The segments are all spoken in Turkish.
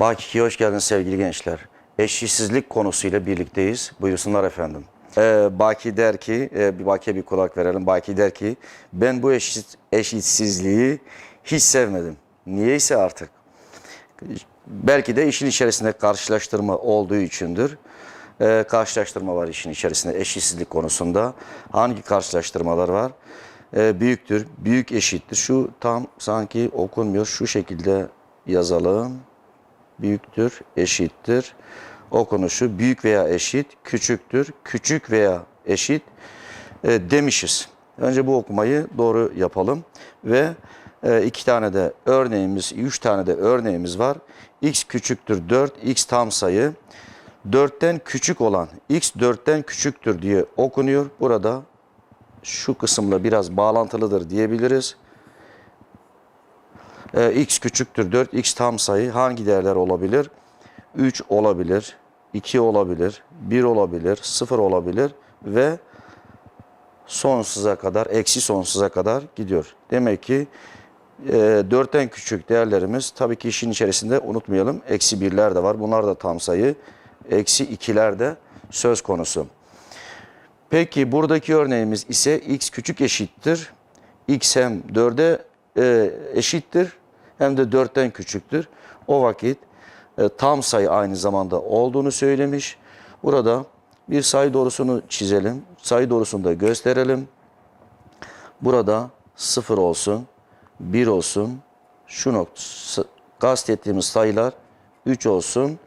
Baki'ye hoş geldiniz sevgili gençler. Eşitsizlik konusuyla birlikteyiz. Buyursunlar efendim. Ee, Baki der ki, e, bir Baki'ye bir kulak verelim. Baki der ki, ben bu eşit, eşitsizliği hiç sevmedim. Niyeyse artık. Belki de işin içerisinde karşılaştırma olduğu içindir. Ee, karşılaştırma var işin içerisinde eşitsizlik konusunda. Hangi karşılaştırmalar var? Ee, büyüktür, büyük eşittir. Şu tam sanki okunmuyor. Şu şekilde yazalım büyüktür, eşittir. Okunuşu büyük veya eşit, küçüktür, küçük veya eşit e, demişiz. Önce bu okumayı doğru yapalım ve e, iki tane de örneğimiz, üç tane de örneğimiz var. x küçüktür 4, x tam sayı. 4'ten küçük olan x 4'ten küçüktür diye okunuyor. Burada şu kısımla biraz bağlantılıdır diyebiliriz. Ee, x küçüktür 4, x tam sayı hangi değerler olabilir? 3 olabilir, 2 olabilir, 1 olabilir, 0 olabilir ve sonsuza kadar, eksi sonsuza kadar gidiyor. Demek ki e, 4'ten küçük değerlerimiz tabii ki işin içerisinde unutmayalım. Eksi 1'ler de var. Bunlar da tam sayı. Eksi 2'ler de söz konusu. Peki buradaki örneğimiz ise x küçük eşittir. x hem 4'e e, eşittir hem de 4'ten küçüktür. O vakit e, tam sayı aynı zamanda olduğunu söylemiş. Burada bir sayı doğrusunu çizelim. Sayı doğrusunu da gösterelim. Burada 0 olsun, 1 olsun. Şu nokta kastettiğimiz sayılar 3 olsun.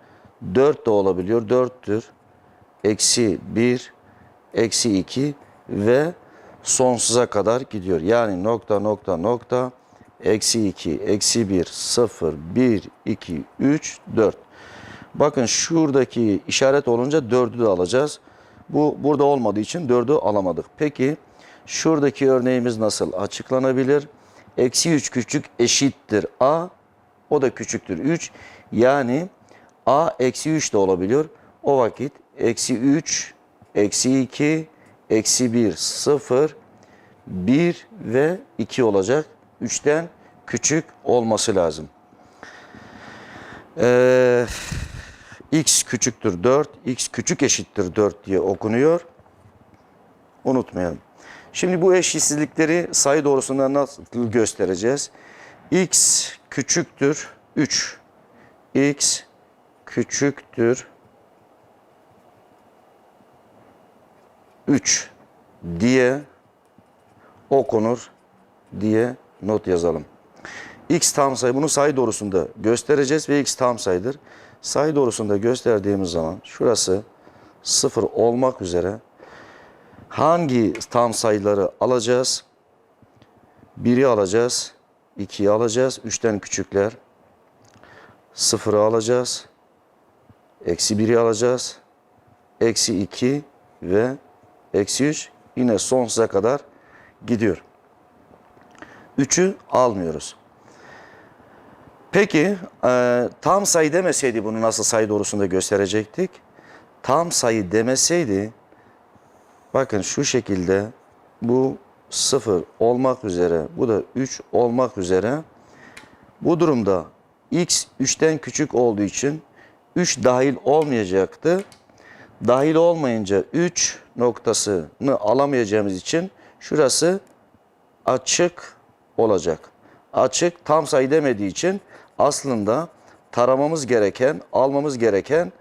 4 de olabiliyor. 4'tür. Eksi 1, eksi 2 ve sonsuza kadar gidiyor. Yani nokta nokta nokta eksi 2, eksi 1, 0, 1, 2, 3, 4. Bakın şuradaki işaret olunca 4'ü de alacağız. Bu burada olmadığı için 4'ü alamadık. Peki şuradaki örneğimiz nasıl açıklanabilir? Eksi 3 küçük eşittir a. O da küçüktür 3. Yani a eksi 3 de olabiliyor. O vakit eksi 3, eksi 2, eksi 1, 0, 1 ve 2 olacak. 3'ten küçük olması lazım. Ee, x küçüktür 4, x küçük eşittir 4 diye okunuyor. Unutmayalım. Şimdi bu eşitsizlikleri sayı doğrusunda nasıl göstereceğiz? x küçüktür 3. x küçüktür 3 diye okunur diye not yazalım. X tam sayı bunu sayı doğrusunda göstereceğiz ve X tam sayıdır. Sayı doğrusunda gösterdiğimiz zaman şurası 0 olmak üzere hangi tam sayıları alacağız? 1'i alacağız, 2'yi alacağız, 3'ten küçükler. 0'ı alacağız, eksi 1'i alacağız, eksi 2 ve eksi 3 yine sonsuza kadar gidiyor. 3'ü almıyoruz. Peki e, tam sayı demeseydi bunu nasıl sayı doğrusunda gösterecektik? Tam sayı demeseydi bakın şu şekilde bu 0 olmak üzere bu da 3 olmak üzere bu durumda x 3'ten küçük olduğu için 3 dahil olmayacaktı. Dahil olmayınca 3 noktasını alamayacağımız için şurası açık olacak. Açık tam sayı demediği için aslında taramamız gereken, almamız gereken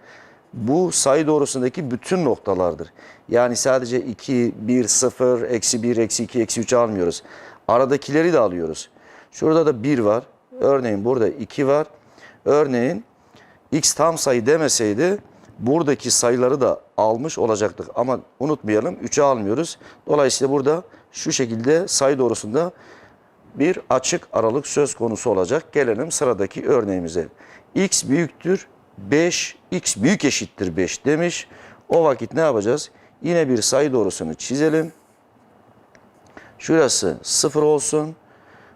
bu sayı doğrusundaki bütün noktalardır. Yani sadece 2, 1, 0, eksi 1, eksi 2, eksi 3 almıyoruz. Aradakileri de alıyoruz. Şurada da 1 var. Örneğin burada 2 var. Örneğin x tam sayı demeseydi buradaki sayıları da almış olacaktık. Ama unutmayalım 3'ü almıyoruz. Dolayısıyla burada şu şekilde sayı doğrusunda bir açık aralık söz konusu olacak. Gelelim sıradaki örneğimize. x büyüktür 5, x büyük eşittir 5 demiş. O vakit ne yapacağız? Yine bir sayı doğrusunu çizelim. Şurası 0 olsun.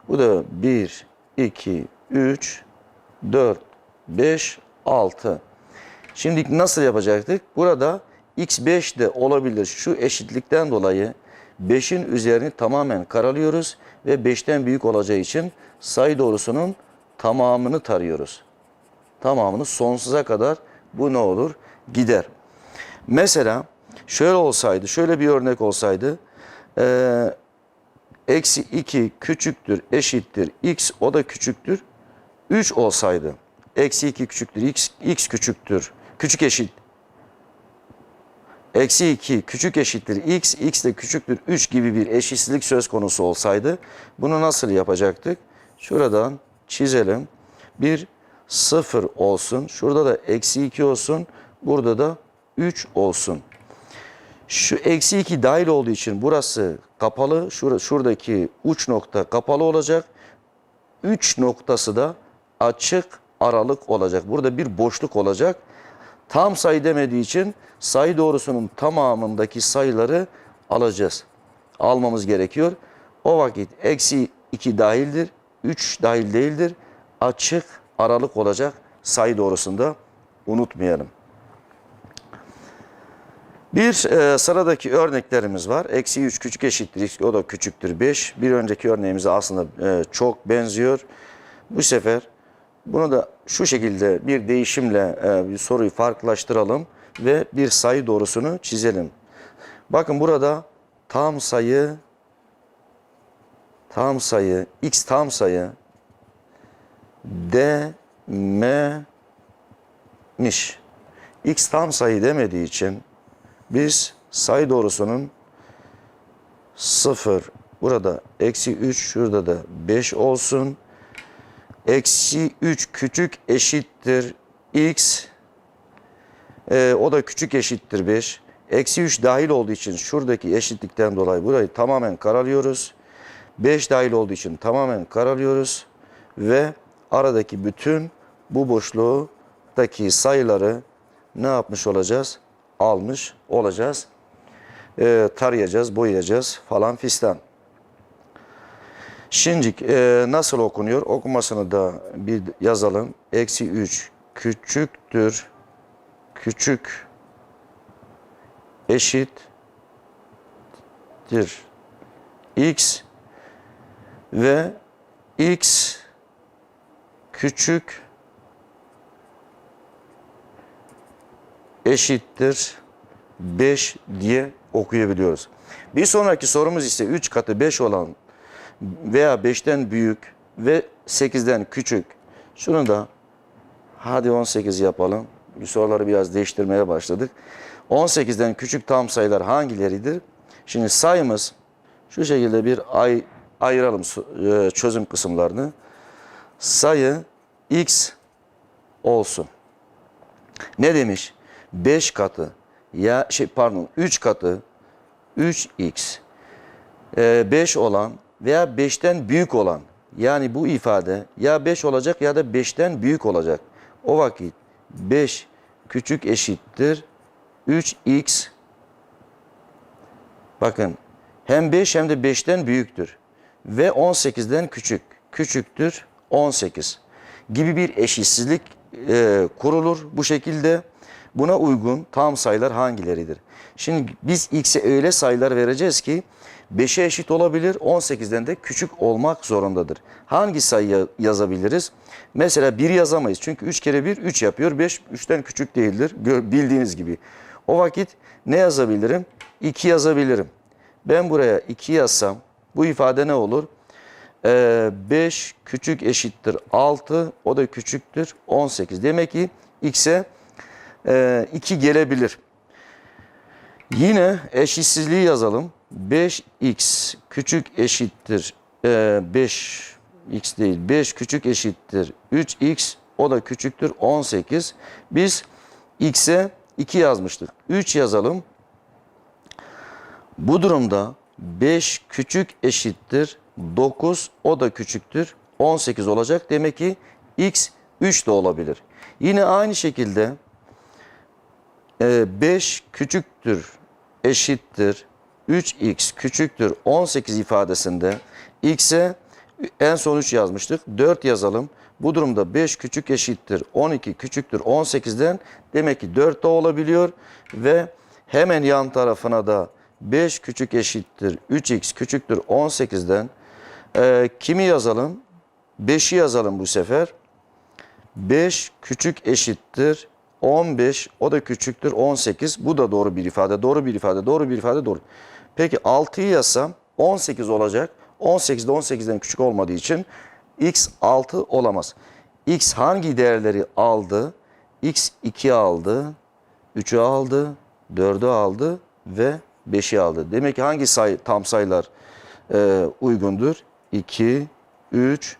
Bu da 1, 2, 3, 4, 5, 6. Şimdi nasıl yapacaktık? Burada x5 de olabilir. Şu eşitlikten dolayı 5'in üzerini tamamen karalıyoruz ve 5'ten büyük olacağı için sayı doğrusunun tamamını tarıyoruz. tamamını sonsuza kadar bu ne olur? Gider. Mesela şöyle olsaydı, şöyle bir örnek olsaydı. Eksi 2 küçüktür, eşittir, x o da küçüktür, 3 olsaydı. Eksi 2 küçüktür, x, x küçüktür, küçük eşit. Eksi 2 küçük eşittir, x, x de küçüktür, 3 gibi bir eşitsizlik söz konusu olsaydı. Bunu nasıl yapacaktık? Şuradan çizelim. Bir 0 olsun, şurada da eksi 2 olsun, burada da 3 olsun. Şu eksi 2 dahil olduğu için burası kapalı. Şur şuradaki uç nokta kapalı olacak. 3 noktası da açık aralık olacak. Burada bir boşluk olacak. Tam sayı demediği için sayı doğrusunun tamamındaki sayıları alacağız. Almamız gerekiyor. O vakit eksi 2 dahildir. 3 dahil değildir. Açık aralık olacak sayı doğrusunda unutmayalım. Bir e, sıradaki örneklerimiz var. Eksi 3 küçük eşittir o da küçüktür 5. Bir önceki örneğimize aslında e, çok benziyor. Bu sefer bunu da şu şekilde bir değişimle e, bir soruyu farklılaştıralım ve bir sayı doğrusunu çizelim. Bakın burada tam sayı, tam sayı, x tam sayı dememiş. x tam sayı demediği için biz sayı doğrusunun 0 burada eksi 3 şurada da 5 olsun. Eksi 3 küçük eşittir x Ee, o da küçük eşittir 5. Eksi 3 dahil olduğu için şuradaki eşitlikten dolayı burayı tamamen karalıyoruz. 5 dahil olduğu için tamamen karalıyoruz. Ve aradaki bütün bu boşluğdaki sayıları ne yapmış olacağız? Almış olacağız. Ee, tarayacağız, boyayacağız falan fistan. Şimdi e, nasıl okunuyor? Okumasını da bir yazalım. Eksi 3 küçüktür. Küçük eşittir. X ve X küçük eşittir 5 diye okuyabiliyoruz. Bir sonraki sorumuz ise 3 katı 5 olan veya 5'ten büyük ve 8'den küçük. Şunu da hadi 18 yapalım. Bu soruları biraz değiştirmeye başladık. 18'den küçük tam sayılar hangileridir? Şimdi sayımız şu şekilde bir ay ayıralım e, çözüm kısımlarını. Sayı x olsun. Ne demiş? 5 katı ya şey pardon 3 katı 3x 5 olan veya 5'ten büyük olan yani bu ifade ya 5 olacak ya da 5'ten büyük olacak. O vakit 5 küçük eşittir 3x bakın hem 5 hem de 5'ten büyüktür ve 18'den küçük küçüktür 18 gibi bir eşitsizlik e, kurulur bu şekilde. Buna uygun tam sayılar hangileridir? Şimdi biz x'e öyle sayılar vereceğiz ki 5'e eşit olabilir, 18'den de küçük olmak zorundadır. Hangi sayı yazabiliriz? Mesela 1 yazamayız. Çünkü 3 kere 1 3 yapıyor. 5 3'ten küçük değildir. Bildiğiniz gibi. O vakit ne yazabilirim? 2 yazabilirim. Ben buraya 2 yazsam bu ifade ne olur? 5 küçük eşittir 6 o da küçüktür 18. Demek ki x'e 2 gelebilir. Yine eşitsizliği yazalım. 5x küçük eşittir 5 x değil 5 küçük eşittir 3x o da küçüktür 18. Biz x'e 2 yazmıştık. 3 yazalım. Bu durumda 5 küçük eşittir 9 o da küçüktür 18 olacak. Demek ki x 3 de olabilir. Yine aynı şekilde 5 küçüktür eşittir 3x küçüktür 18 ifadesinde x'e en son 3 yazmıştık. 4 yazalım. Bu durumda 5 küçük eşittir 12 küçüktür 18'den demek ki 4 de olabiliyor ve hemen yan tarafına da 5 küçük eşittir 3x küçüktür 18'den e, kimi yazalım? 5'i yazalım bu sefer. 5 küçük eşittir 15 o da küçüktür 18. Bu da doğru bir ifade. Doğru bir ifade. Doğru bir ifade doğru. Peki 6'yı yazsam 18 olacak. 18 de 18'den küçük olmadığı için x 6 olamaz. x hangi değerleri aldı? x 2 aldı, 3'ü aldı, 4'ü aldı ve 5'i aldı. Demek ki hangi sayı tam sayılar e, uygundur? 2, 3,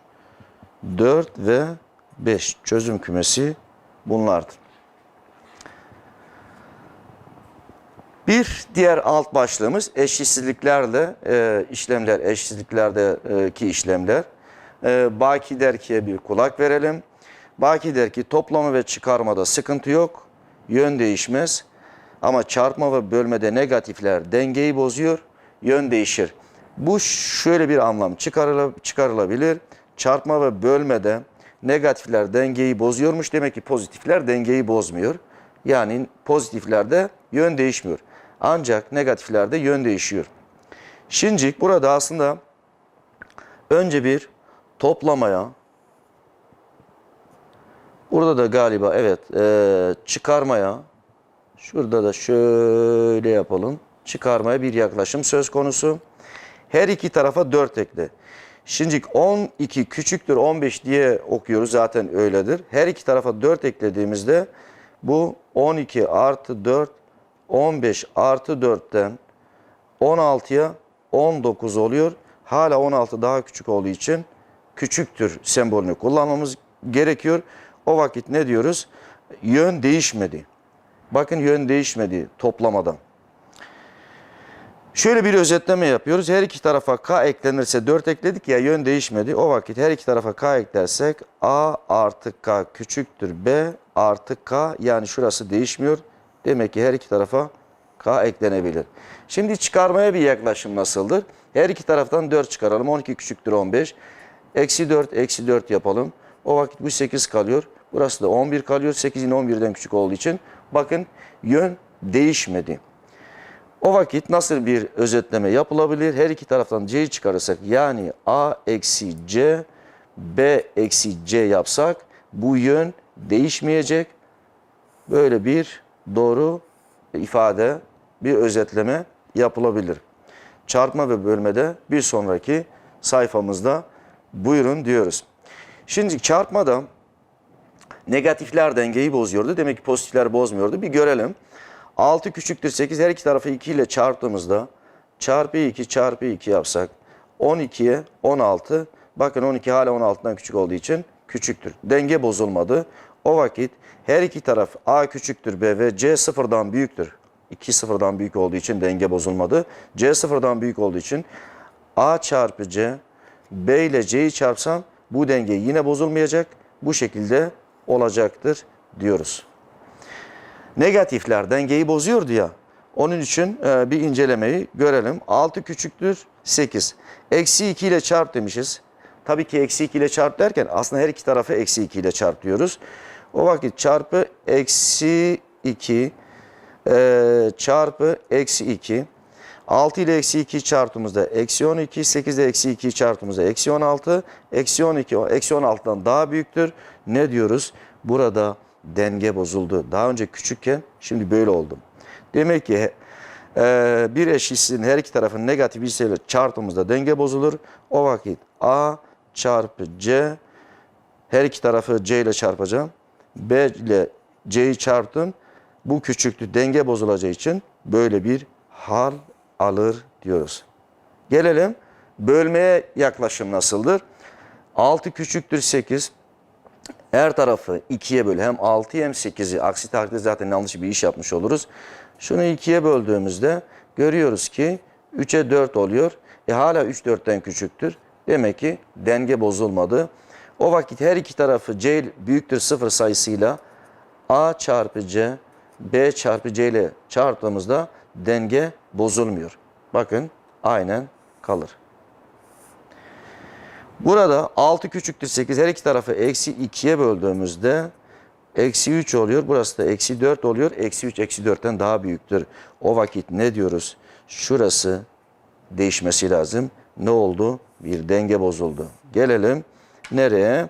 4 ve 5 çözüm kümesi bunlardır. Bir diğer alt başlığımız eşitsizliklerle e, işlemler, eşitsizliklerdeki işlemler. E, Baki Derki'ye bir kulak verelim. Baki der ki toplama ve çıkarmada sıkıntı yok, yön değişmez. Ama çarpma ve bölmede negatifler dengeyi bozuyor, yön değişir. Bu şöyle bir anlam çıkarıla- çıkarılabilir. Çarpma ve bölmede negatifler dengeyi bozuyormuş. Demek ki pozitifler dengeyi bozmuyor. Yani pozitiflerde yön değişmiyor. Ancak negatiflerde yön değişiyor. Şimdi burada aslında önce bir toplamaya, burada da galiba evet eee, çıkarmaya, şurada da şöyle yapalım. Çıkarmaya bir yaklaşım söz konusu. Her iki tarafa 4 ekle. Şimdi 12 küçüktür 15 diye okuyoruz zaten öyledir. Her iki tarafa 4 eklediğimizde bu 12 artı 4 15 artı 4'ten 16'ya 19 oluyor. Hala 16 daha küçük olduğu için küçüktür sembolünü kullanmamız gerekiyor. O vakit ne diyoruz? Yön değişmedi. Bakın yön değişmedi toplamadan. Şöyle bir özetleme yapıyoruz. Her iki tarafa k eklenirse 4 ekledik ya yön değişmedi. O vakit her iki tarafa k eklersek a artı k küçüktür b artı k yani şurası değişmiyor. Demek ki her iki tarafa k eklenebilir. Şimdi çıkarmaya bir yaklaşım nasıldır? Her iki taraftan 4 çıkaralım. 12 küçüktür 15. Eksi 4 eksi 4 yapalım. O vakit bu 8 kalıyor. Burası da 11 kalıyor. 8 yine 11'den küçük olduğu için bakın yön değişmedi. O vakit nasıl bir özetleme yapılabilir? Her iki taraftan c'yi çıkarırsak yani a eksi c, b eksi c yapsak bu yön değişmeyecek. Böyle bir doğru ifade, bir özetleme yapılabilir. Çarpma ve bölmede bir sonraki sayfamızda buyurun diyoruz. Şimdi çarpmada negatifler dengeyi bozuyordu. Demek ki pozitifler bozmuyordu. Bir görelim. 6 küçüktür 8 her iki tarafı 2 ile çarptığımızda çarpı 2 çarpı 2 yapsak 12'ye 16 bakın 12 hala 16'dan küçük olduğu için küçüktür. Denge bozulmadı. O vakit her iki taraf A küçüktür B ve C sıfırdan büyüktür. 2 sıfırdan büyük olduğu için denge bozulmadı. C sıfırdan büyük olduğu için A çarpı C B ile C'yi çarpsam bu denge yine bozulmayacak. Bu şekilde olacaktır diyoruz. Negatifler dengeyi bozuyordu ya. Onun için e, bir incelemeyi görelim. 6 küçüktür 8. Eksi 2 ile çarp demişiz. Tabii ki eksi 2 ile çarp derken aslında her iki tarafı eksi 2 ile çarp diyoruz. O vakit çarpı eksi 2 e, çarpı eksi 2. 6 ile eksi 2 çarptığımızda eksi 12, 8 ile eksi 2 çarptığımızda eksi 16, eksi 12, eksi 16'dan daha büyüktür. Ne diyoruz? Burada denge bozuldu. Daha önce küçükken şimdi böyle oldum. Demek ki e, bir eşitsizliğin her iki tarafın negatif sayıyla çarptığımızda denge bozulur. O vakit A çarpı C her iki tarafı C ile çarpacağım. B ile C'yi çarptım. Bu küçüktü denge bozulacağı için böyle bir hal alır diyoruz. Gelelim bölmeye yaklaşım nasıldır? 6 küçüktür 8. Her tarafı 2'ye böl. Hem 6'yı hem 8'i. Aksi takdirde zaten yanlış bir iş yapmış oluruz. Şunu 2'ye böldüğümüzde görüyoruz ki 3'e 4 oluyor. E hala 3 4'ten küçüktür. Demek ki denge bozulmadı. O vakit her iki tarafı C büyüktür 0 sayısıyla A çarpı C, B çarpı C ile çarptığımızda denge bozulmuyor. Bakın aynen kalır. Burada 6 küçüktür 8 her iki tarafı eksi 2'ye böldüğümüzde eksi 3 oluyor. Burası da eksi 4 oluyor. Eksi 3 eksi 4'ten daha büyüktür. O vakit ne diyoruz? Şurası değişmesi lazım. Ne oldu? Bir denge bozuldu. Gelelim nereye?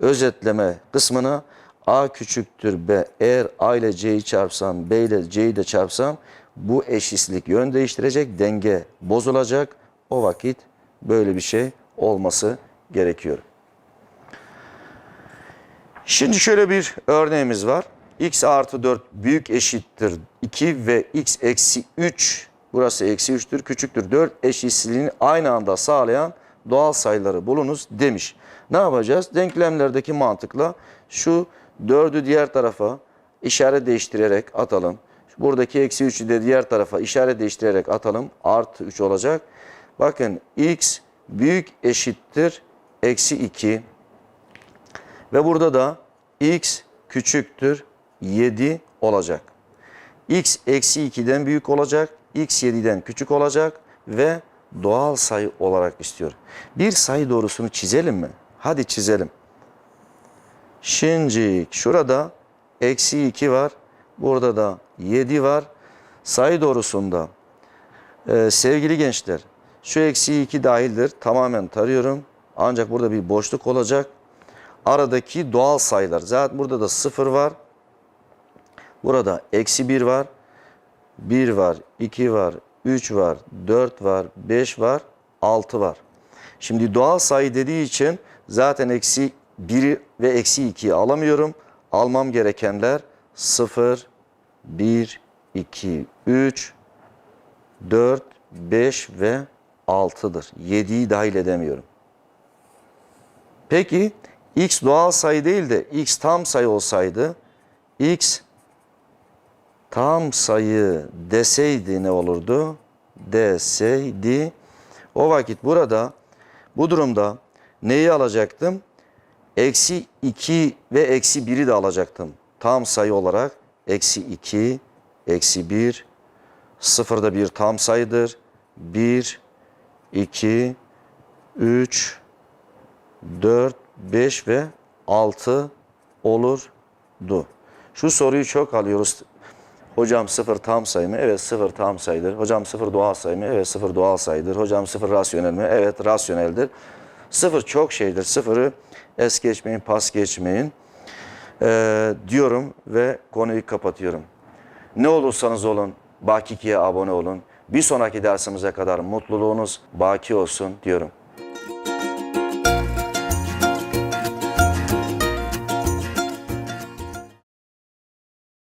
özetleme kısmına A küçüktür B. Eğer A ile C'yi çarpsam, B ile C'yi de çarpsam bu eşitsizlik yön değiştirecek, denge bozulacak. O vakit böyle bir şey olması gerekiyor. Şimdi şöyle bir örneğimiz var. x artı 4 büyük eşittir 2 ve x eksi 3 burası eksi 3'tür küçüktür 4 eşitsizliğini aynı anda sağlayan doğal sayıları bulunuz demiş. Ne yapacağız? Denklemlerdeki mantıkla şu 4'ü diğer tarafa işaret değiştirerek atalım. Buradaki eksi 3'ü de diğer tarafa işaret değiştirerek atalım. Artı 3 olacak. Bakın x büyük eşittir eksi 2 ve burada da x küçüktür 7 olacak. x eksi 2'den büyük olacak, x 7'den küçük olacak ve doğal sayı olarak istiyor. Bir sayı doğrusunu çizelim mi? Hadi çizelim. Şimdi şurada eksi 2 var, burada da 7 var. Sayı doğrusunda ee, sevgili gençler, şu eksi 2 dahildir. Tamamen tarıyorum. Ancak burada bir boşluk olacak. Aradaki doğal sayılar. Zaten burada da 0 var. Burada eksi 1 var. 1 var, 2 var, 3 var, 4 var, 5 var, 6 var. Şimdi doğal sayı dediği için zaten eksi 1 ve eksi 2'yi alamıyorum. Almam gerekenler 0, 1, 2, 3, 4, 5 ve 6'dır. 7'yi dahil edemiyorum. Peki x doğal sayı değil de x tam sayı olsaydı x tam sayı deseydi ne olurdu? Deseydi o vakit burada bu durumda neyi alacaktım? Eksi 2 ve eksi 1'i de alacaktım. Tam sayı olarak eksi 2, eksi 1, Sıfırda bir tam sayıdır. 1, 2, 3, 4, 5 ve 6 olurdu. Şu soruyu çok alıyoruz. Hocam sıfır tam sayı mı? Evet sıfır tam sayıdır. Hocam sıfır doğal sayı mı? Evet sıfır doğal sayıdır. Hocam sıfır rasyonel mi? Evet rasyoneldir. Sıfır çok şeydir. Sıfırı es geçmeyin, pas geçmeyin Ee, diyorum ve konuyu kapatıyorum. Ne olursanız olun Bakiki'ye abone olun. Bir sonraki dersimize kadar mutluluğunuz baki olsun diyorum.